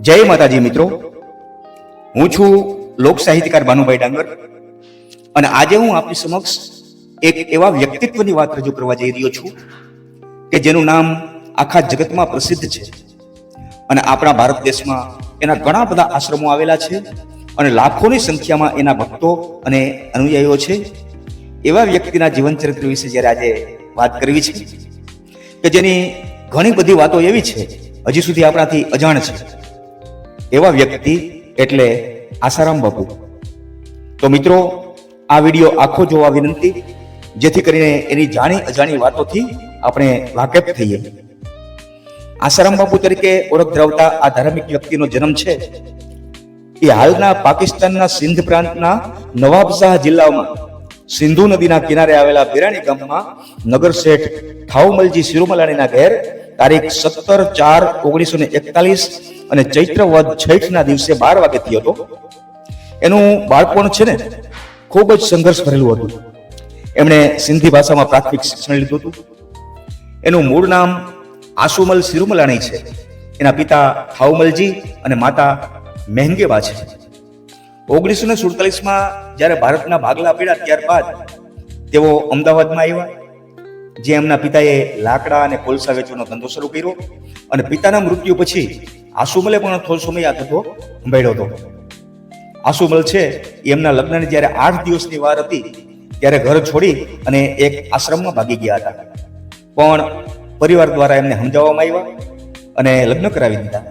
જય માતાજી મિત્રો. હું છું લોક સાહિત્યકાર ભાનુભાઈ ડાંગર. અને આજે હું આપની સમક્ષ એક એવા વ્યક્તિત્વની વાત રજૂ કરવા જઈ રહ્યો છું કે જેનું નામ આખા જગતમાં પ્રસિદ્ધ છે. અને આપણા ભારત દેશમાં એના ઘણા બધા આશ્રમો આવેલા છે અને લાખોની સંખ્યામાં એના ભક્તો અને અનુયાયીઓ છે. એવા વ્યક્તિના જીવન ચરિત્ર વિશે જ્યારે આજે વાત કરવી છે, કે જેની ઘણી બધી વાતો એવી છે, હજી સુધી આપણાથી અજાણ છે. એવા વ્યક્તિ એટલે આસારામ બાપુ. તો મિત્રો, આ વીડિયો આખો જોવા વિનંતી, જેથી કરીને એની જાણી અજાણી વાતોથી આપણે વાકેફ થઈએ. આસારામ બાપુ તરીકે ઓળખ ધરાવતા આ ધાર્મિક વ્યક્તિનો જન્મ છે. એ હાલના પાકિસ્તાનના સિંધ પ્રાંતના નવાબશાહ જિલ્લામાં, સિંધુ નદીના કિનારે આવેલા બિરાણી ગામમાં નગર શેઠ થાઉમલજી સિરુમલાણીના ઘેર તારીખ સત્તર ચાર ઓગણીસો ને એકતાલીસ અને ચૈત્ર વદ છઠના દિવસે બાર વાગે થયો હતો. એનું બાળપણ છે ને, ખૂબ જ સંઘર્ષ ભરેલું હતું. એમણે સિંધી ભાષામાં પ્રાથમિક શિક્ષણ લીધું હતું. એનું મૂળ નામ આસુમલ સિરુમલાણી છે. એના પિતા થાઉમલજી અને માતા મહેંગેબા છે. ઓગણીસો ને સુડતાલીસમાં જ્યારે ભારતના ભાગલા પડ્યા ત્યારબાદ તેઓ અમદાવાદમાં આવ્યા. જે એમના પિતાએ લાકડા અને કોલસા વેચવાનો ધંધો શરૂ કર્યો અને પિતાના મૃત્યુ પછી આસુમલે પણ થોડો સમય આ ધંધો સંભાળ્યો હતો. આસુમલ છે એમના લગ્નની જ્યારે આઠ દિવસની વાર હતી ત્યારે ઘર છોડી અને એક આશ્રમમાં ભાગી ગયા હતા. પણ પરિવાર દ્વારા એમને સમજાવવામાં આવ્યા અને લગ્ન કરાવી દીધા.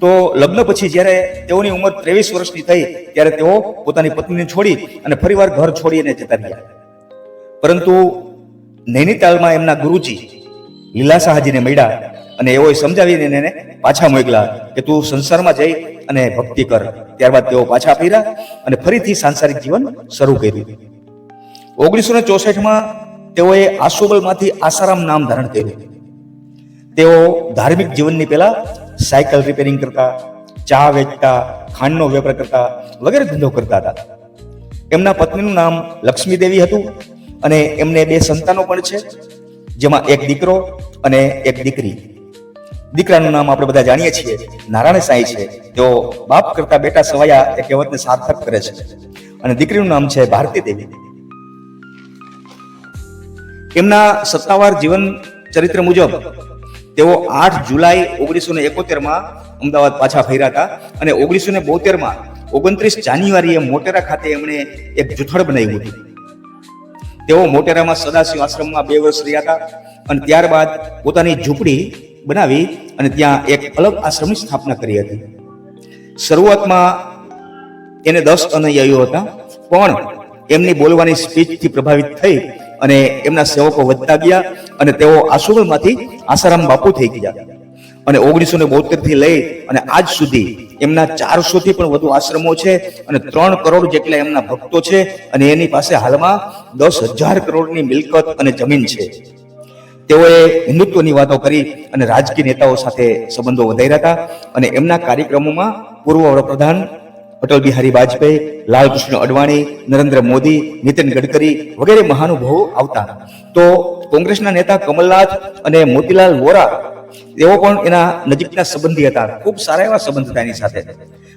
તો લગ્ન પછી જ્યારે તેઓની ઉંમર ત્રેવીસ વર્ષની થઈ ત્યારે તેઓ પોતાની પત્નીને છોડી અને ફરીવાર ઘર છોડીને જતા રહ્યા. પરંતુ નૈનીતાલમાં એમના ગુરુજી લીલા શાહજીને મળ્યા અને એઓએ સમજાવીને એને પાછા મોકલા કે તું સંસારમાં જઈ અને ભક્તિ કર. ત્યારબાદ તેઓ પાછા ફર્યા અને ફરીથી સાંસારિક જીવન શરૂ કર્યું. ઓગણીસો ને ચોસઠમાં તેઓએ આસોબલમાંથી આસારામ નામ ધારણ કર્યું. તેઓ ધાર્મિક જીવનની પહેલા સાયકલ રિપેરિંગ કરતા, ચા વેચતા, ખાંડનો વેપાર કરતા વગેરે ધંધો કરતા હતા. એમના પત્નીનું નામ લક્ષ્મીદેવી હતું. અને એમને બે સંતાનો પણ છે, જેમાં એક દીકરો અને એક દીકરી. દીકરાનું નામ આપણે બધા જાણીએ છીએ, નારાયણ સાંઈ છે. તેઓ બાપ કરતા બેટા સવાયા એ કહેવતને સાર્થક કરે છે. અને દીકરીનું નામ છે ભારતી દેવી. એમના સત્તાવાર જીવન ચરિત્ર મુજબ, તેઓ આઠ જુલાઈ ઓગણીસો ને એકોતેરમાં અમદાવાદ પાછા ફર્યા હતા અને ઓગણીસો ને બોતેરમાં ઓગણત્રીસ જાન્યુઆરીએ મોટેરા ખાતે એમણે એક જૂથળ બનાવ્યું હતું. તેઓ મોટેરામાં સદાશિવ આશ્રમમાં બે વર્ષ રહ્યા હતા અને ત્યારબાદ પોતાની ઝૂંપડી બનાવી અને ત્યાં એક અલગ આશ્રમની સ્થાપના કરી હતી. શરૂઆતમાં એને દસ અનુયાયીઓ હતા, પણ એમની બોલવાની સ્પીચથી પ્રભાવિત થઈ અને એમના સેવકો વધતા ગયા અને તેઓ આસુરમાંથી આસારામ બાપુ થઈ ગયા. અને ઓગણીસો ને બોતેરથી લઈ અને આજ સુધી એમના ચારસો થી પણ વધુ આશ્રમો છે અને ત્રણ કરોડ જેટલા એમના ભક્તો છે અને એની પાસે હાલમાં દસ હજાર કરોડની મિલકત અને જમીન છે. તેઓએ હિન્દુત્વની વાતો કરી અને રાજકીય નેતાઓ સાથે સંબંધો વધાર્યા હતા અને એમના કાર્યક્રમોમાં પૂર્વ વડાપ્રધાન અટલ બિહારી વાજપેયી, લાલકૃષ્ણ અડવાણી, નરેન્દ્ર મોદી, નીતિન ગડકરી વગેરે મહાનુભાવો આવતા. તો કોંગ્રેસના નેતા કમલનાથ અને મોતીલાલ વોરા તેઓ પણ એના નજીકના સંબંધી હતા. ખૂબ સારા એવા સંબંધ હતા એની સાથે.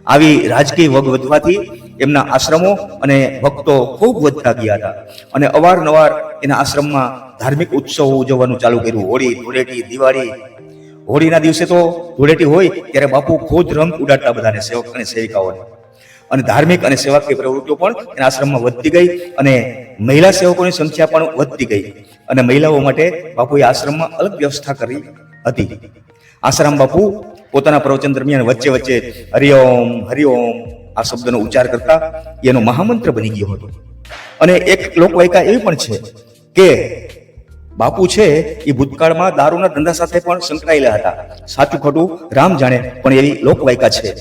આવી રાજકીય વગ વધવાથી એમના આશ્રમો અને ભક્તો ખૂબ વધતા ગયા હતા. અને અવારનવાર એના આશ્રમમાં ધાર્મિક ઉત્સવો ઉજવવાનું ચાલુ કર્યું. હોળી, ધૂળેટી, દિવાળી. હોળીના દિવસે તો ધૂળેટી હોય ત્યારે બાપુ ખુદ રંગ ઉડાડતા બધાને, સેવક અને સેવિકાઓને. અને ધાર્મિક અને સેવાકીય પ્રવૃત્તિઓ પણ એના આશ્રમમાં વધતી ગઈ અને મહિલા સેવકોની સંખ્યા પણ વધતી ગઈ. અને મહિલાઓ માટે બાપુએ આશ્રમમાં અલગ વ્યવસ્થા કરી. હતી. આસારામ બાપુ પોતાના પ્રવચન દરમિયાન વચ્ચે વચ્ચે હરિઓમ હરિઓમ આ શબ્દનો ઉચ્ચાર કરતા એનો મહામંત્ર બની ગયો હતો. અને એક લોકવાયકા એવી પણ છે કે બાપુ છે એ ભૂતકાળમાં દારૂના ધંધા સાથે પણ સંકળાયેલા હતા. સાચું ખોટું રામ જાણે પણ એવી લોકવાયકા છે.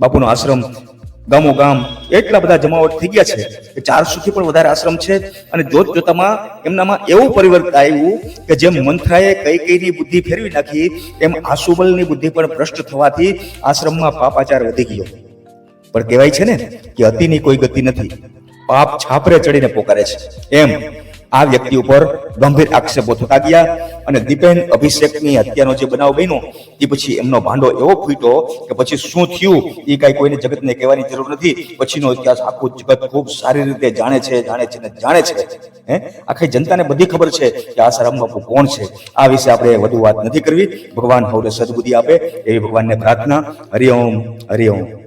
બાપુનો આશ્રમ ગામો ગામ એટલા બધા જમાવટ થઈ ગયા છે કે ચારસો થી પણ વધારે આશ્રમ છે અને જોત જોતામાં એમનામાં એવું પરિવર્તન આવ્યું કે જેમ મંથરાએ કઈ કઈની બુદ્ધિ ફેરવી નાખી, એમ આસુબલની બુદ્ધિ પણ ભ્રષ્ટ થવાથી આશ્રમમાં પાપાચાર વધી ગયો. પણ કહેવાય છે ને કે અતિની કોઈ ગતિ નથી. પાપ છાપરે ચડીને પોકારે છે. એમ આ વ્યક્તિ ઉપર ગંભીર આક્ષેપો થતા ગયા અને દીપેન અભિષેકની હત્યાનો જે બનાવ બન્યો એ પછી એમનો ભાંડો એવો ફૂટ્યો કે પછી શું થયું એ કાંઈ કોઈને જગતને કહેવાની જરૂર નથી. પછીનો ઇતિહાસ આખું જગત ખૂબ સારી રીતે જાણે છે જાણે છે ને જાણે છે. હે? આખી જનતાને બધી ખબર છે કે આસારામ બાપુ કોણ છે. આ વિશે આપણે વધુ વાત નથી કરવી. ભગવાન હવરે સદબુદ્ધિ આપે એવી ભગવાનને પ્રાર્થના. હરિઓમ હરિઓમ